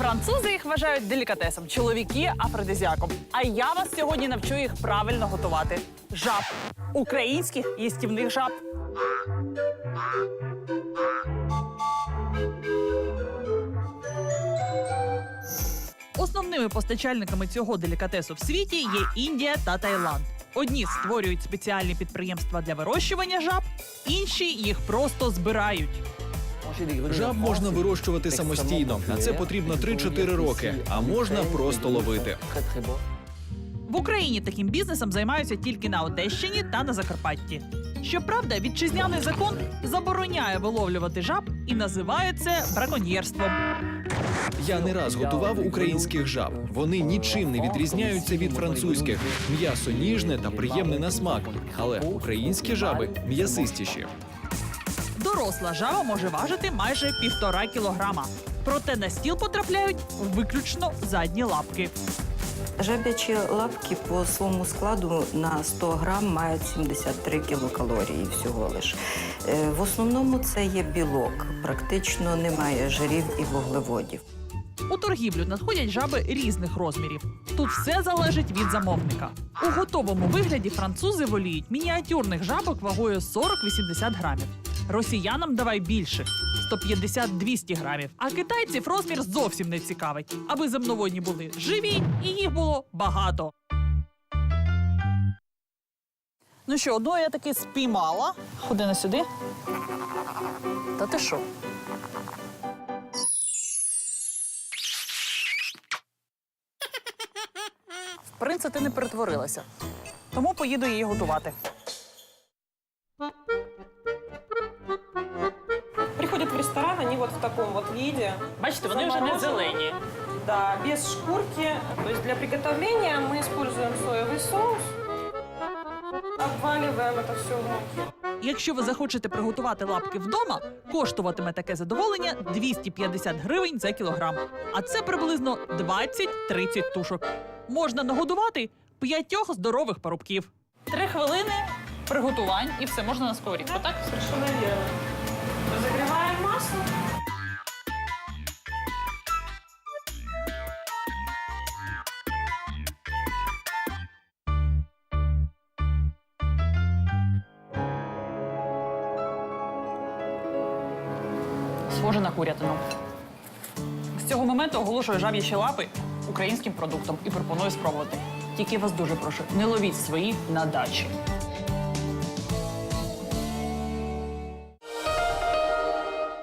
Французи їх вважають делікатесом, чоловіки афродизіаком. А я вас сьогодні навчу їх правильно готувати. Жаб. Українських їстівних жаб. Основними постачальниками цього делікатесу в світі є Індія та Таїланд. Одні створюють спеціальні підприємства для вирощування жаб, інші їх просто збирають. Жаб можна вирощувати самостійно. На це потрібно 3-4 роки, а можна просто ловити. В Україні таким бізнесом займаються тільки на Одещині та на Закарпатті. Щоправда, вітчизняний закон забороняє виловлювати жаб і називає це браконьєрством. Я не раз готував українських жаб. Вони нічим не відрізняються від французьких. М'ясо ніжне та приємне на смак. Але українські жаби м'ясистіші. Доросла жаба може важити майже півтора кілограма. Проте на стіл потрапляють виключно задні лапки. Жабячі лапки по своєму складу на 100 грам мають 73 кілокалорії всього лиш. Е, В основному це є білок, практично немає жирів і вуглеводів. У торгівлю надходять жаби різних розмірів. Тут все залежить від замовника. У готовому вигляді французи воліють мініатюрних жабок вагою 40-80 грамів. Росіянам давай більших 150-200 грамів. А китайців розмір зовсім не цікавить, аби земноводні були живі і їх було багато. Ну що, одного я таки спіймала. Ходи на сюди. Та ти що? В принципі, не перетворилася. Тому поїду її готувати. Приходят в ресторан, они вот в таком вот виде. Бачите, вони вже не зелені. Да, без шкурки. То есть для приготовления мы используем соевый соус. Обваливаем это все в муке. Якщо ви захочете приготувати лапки вдома, коштуватиме таке задоволення 250 гривень за кілограм. А це приблизно 20-30 тушок. Можна нагодувати п'ятьох здорових парубків. Три хвилини приготувань і все можна на сковорідку, так? Совершенно верно. Разогреваем масло. Схоже на курятину. З цього моменту оголошую жаб'ячі лапи українським продуктом і пропоную спробувати. Тільки вас дуже прошу, не ловіть свої на дачі.